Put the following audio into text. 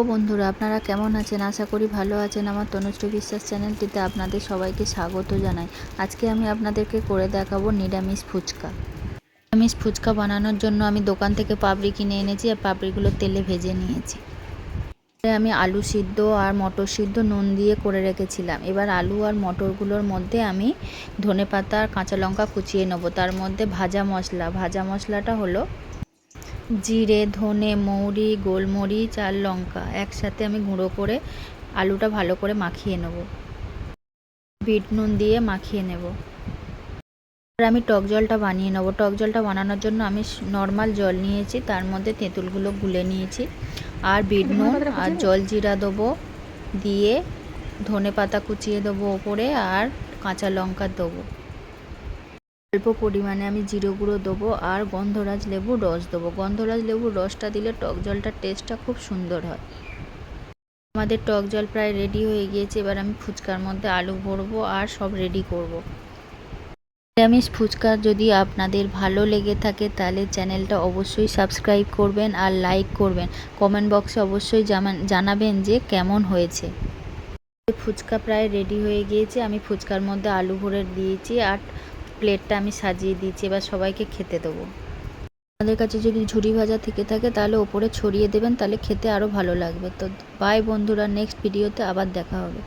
ও বন্ধুরা, আপনারা কেমন আছেন? আশা করি ভালো আছেন। আমার তনুশ্রী বিশ্বাস চ্যানেলটিতে আপনাদের সবাইকে স্বাগত জানাই। আজকে আমি আপনাদেরকে করে দেখাবো নিরামিষ ফুচকা। নিরামিষ ফুচকা বানানোর জন্য আমি দোকান থেকে পাপড়ি কিনে এনেছি আর পাপড়িগুলো তেলে ভেজে নিয়েছি। আমি আলু সিদ্ধ আর মটর সিদ্ধ নুন দিয়ে করে রেখেছিলাম। এবার আলু আর মটরগুলোর মধ্যে আমি ধনে পাতা আর কাঁচা লঙ্কা কুচিয়ে নেব। তার মধ্যে ভাজা মশলা। ভাজা মশলাটা হলো জিরে ধনে মৌরি গোলমরিচ আর লঙ্কা। একসাথে আমি গুঁড়ো করে আলুটা ভালো করে মাখিয়ে নেব। বিট নুন দিয়ে মাখিয়ে নেব। আর আমি টক জলটা বানিয়ে নেব। টক জলটা বানানোর জন্য আমি নর্মাল জল নিয়েছি। তার মধ্যে তেঁতুলগুলো গুলে নিয়েছি। আর বিট নুন আর জল জিরা দেবো। দিয়ে ধনে পাতা কুচিয়ে দেবো ওপরে আর কাঁচা লঙ্কা দেবো। অল্প পরিমাণে আমি জিরে গুঁড়ো দেবো আর গন্ধরাজ লেবুর রস দেবো। গন্ধরাজ লেবুর রসটা দিলে টক জলটার টেস্টটা খুব সুন্দর হয়। আমাদের টক জল প্রায় রেডি হয়ে গিয়েছে। এবার আমি ফুচকার মধ্যে আলু ভরবো আর সব রেডি করব। নিরামিষ ফুচকা যদি আপনাদের ভালো লেগে থাকে তাহলে চ্যানেলটা অবশ্যই সাবস্ক্রাইব করবেন আর লাইক করবেন। কমেন্ট বক্সে অবশ্যই জানাবেন যে কেমন হয়েছে। ফুচকা প্রায় রেডি হয়ে গিয়েছে। আমি ফুচকার মধ্যে আলু ভরে দিয়েছি। আর প্লেটটা আমি সাজিয়ে দিয়েছি, এবার সবাইকে খেতে দেবো। আমাদের কাছে যদি ঝুড়ি ভাজা থেকে থাকে, তাহলে ওপরে ছড়িয়ে দেবেন, তাহলে খেতে আরও ভালো লাগবে। তো বাই বন্ধুরা নেক্সট ভিডিওতে আবার দেখা হবে।